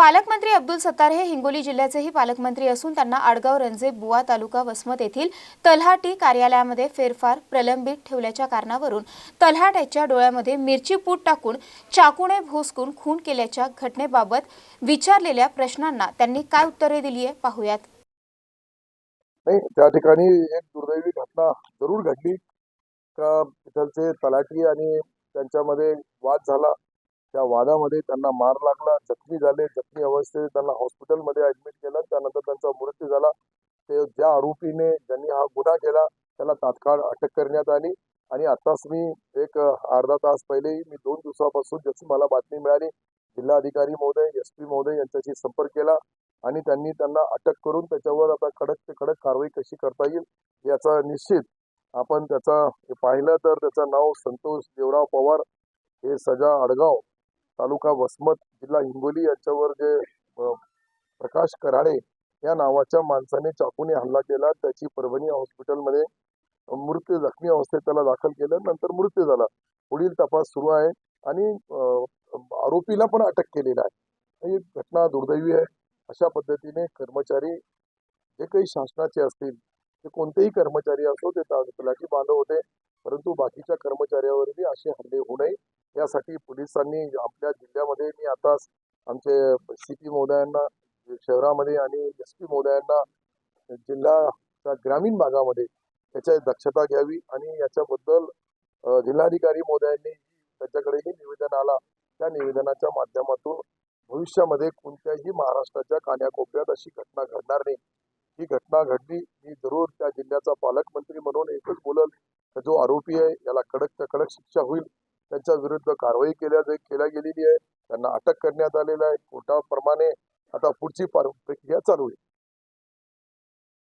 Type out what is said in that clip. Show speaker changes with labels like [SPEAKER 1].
[SPEAKER 1] पालकमंत्री अब्दुल सत्तार हे हिंगोली जिल्ह्याचेही पालकमंत्री असून त्यांना आडगाव रंजे बुवा तालुका वसमत येथील तल्हाटी कार्यालयामध्ये फेरफार प्रलंबित ठेवल्याच्या कारणावरून तलहाट्याच्या डोळ्यामध्ये मिरची पूट टाकून चाकूने भोसकून खून केल्याच्या घटनेबाबत विचारलेल्या प्रश्नांना त्यांनी काय उत्तरे दिली आहे पाहूयात.
[SPEAKER 2] नाही त्या ठिकाणी एक दुर्दैवी घटना जरूर घडली. का तिथलचे तलाठी आणि त्यांच्यामध्ये वाद झाला. त्या वादामध्ये त्यांना मार लागला जखमी झाले जखमी अवस्थेत त्यांना हॉस्पिटलमध्ये ऍडमिट केलं त्यानंतर त्यांचा मृत्यू झाला. ते ज्या आरोपीने ज्यांनी हा गुन्हा केला त्याला तात्काळ अटक करण्यात आली. आणि आताच मी एक अर्धा तास पहिले मी दोन दिवसापासून जशी मला बातमी मिळाली जिल्हाधिकारी महोदय एस पी महोदय यांच्याशी संपर्क केला आणि त्यांनी त्यांना अटक करून त्याच्यावर आता कडक ते कडक कारवाई कशी करता येईल याचा निश्चित आपण त्याचा पाहिलं तर त्याचं नाव संतोष देवराव पवार हे सजा अडगाव तालुका वसमत जिल्हा हिंगोली यांच्यावर जे प्रकाश कराडे या नावाच्या माणसाने चाकूने हल्ला केला. त्याची परभणी हॉस्पिटलमध्ये मृत्यू जखमी अवस्थेत त्याला दाखल केलं. नंतर मृत्यू झाला. पुढील तपास सुरू आहे आणि आरोपीला पण अटक केलेला आहे. ही घटना दुर्दैवी आहे. अशा पद्धतीने कर्मचारी जे काही शासनाचे असतील ते कोणतेही कर्मचारी असो ते तलाठी बांधव होते. परंतु बाकीच्या कर्मचाऱ्यावरही असे हल्ले होऊ नये. यासाठी पोलिसांनी आपल्या जिल्ह्यामध्ये मी आता आमचे सी पी महोदयांना शहरामध्ये आणि एस पी महोदयांना जिल्ह्याच्या ग्रामीण भागामध्ये याच्या दक्षता घ्यावी आणि याच्याबद्दल जिल्हाधिकारी महोदयांनी त्याच्याकडेही निवेदन आला. त्या निवेदनाच्या माध्यमातून भविष्यामध्ये कोणत्याही महाराष्ट्राच्या कान्याकोपऱ्यात अशी घटना घडणार नाही. ही घटना घडली मी जरूर त्या जिल्ह्याचा पालकमंत्री म्हणून एकच बोलल. जो आरोपी आहे याला कडक कडक शिक्षा होईल. त्यांच्या विरुद्ध कारवाई केल्या केल्या गेलेली आहे. त्यांना अटक करण्यात आलेलं आहे. कोर्टाप्रमाणे आता पुढची प्रक्रिया चालू आहे.